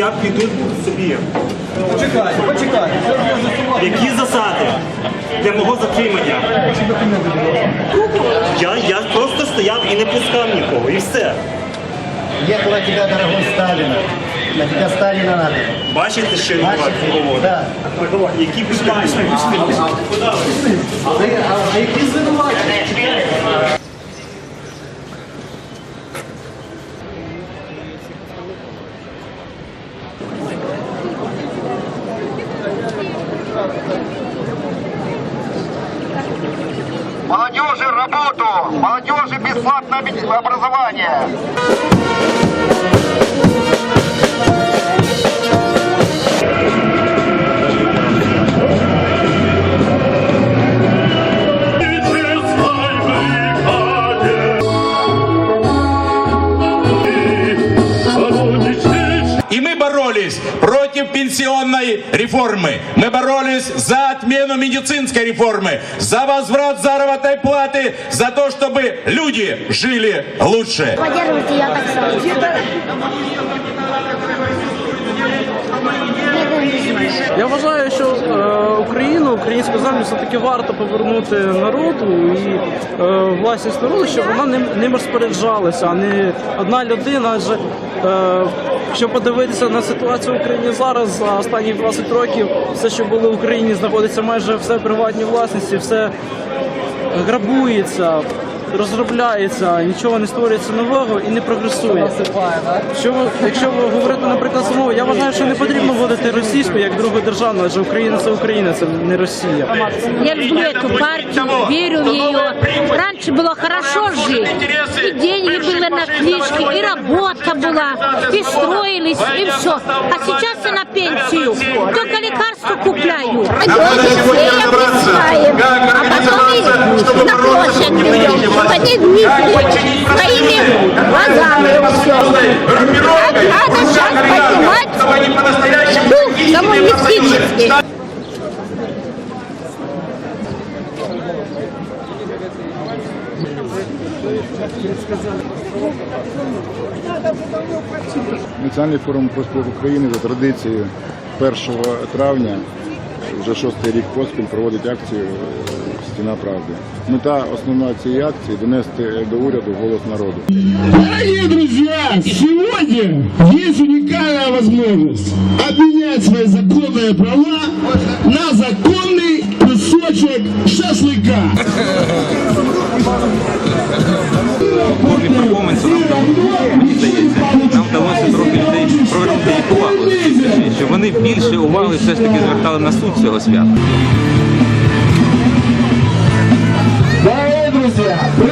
як підуть собі. Почекайте, почекайте. Які засади для мого затримання? Я, я просто стояв і не пускав нікого, і все. Ехал от тебя, дорогой Сталина. На тебя Сталина надо. Бачите, що він Бачите? Да. Які пішли. А які звинувачення? Молодежи работу! Молодежи бесплатное образование! реформы. Мы боролись за отмену медицинской реформы, за возврат заработной платы, за то, чтобы люди жили лучше. Поддерживайте я так само. Я вважаю, що е, Україну, українську землю все-таки варто повернути народу і е, власність народу, щоб вона ним, ним розпоряджалася, а не одна людина. Адже е, якщо подивитися на ситуацію в Україні зараз, за останні 20 років, все, що було в Україні, знаходиться майже все в приватній власності, все грабується. Розробляється, нічого не створюється нового і не прогресує. Що ви, якщо ви говорите, наприклад, за мову, я вважаю, що не потрібно вводити російську як другу державну, адже Україна це Україна, це не Росія. Я люблю эту партию, верю в нее. Раньше было хорошо жить. И деньги были на книжки, и работа была, и строились, и все. А сейчас я на пенсию. Только лекарства купляю. Надо сегодня разобраться, как организоваться, чтобы бороться с чтобы они видели своими глазами все. Надо сейчас поднимать дух коммунистический. Національний форум профспілок України за традицією 1 травня, вже шостий рік поспіль проводить акцію е, Стіна правди. Мета основна цієї акції донести до уряду голос народу. Дорогие друзья, сегодня есть уникальная возможность обменять свои законные права на законный кусочек шашлыка. кожний перформанс, нам мені здається, нам вдалося трохи людей провернути їх увагу, щоб вони більше уваги все ж таки звертали на суть цього свята. Дорогі друзі!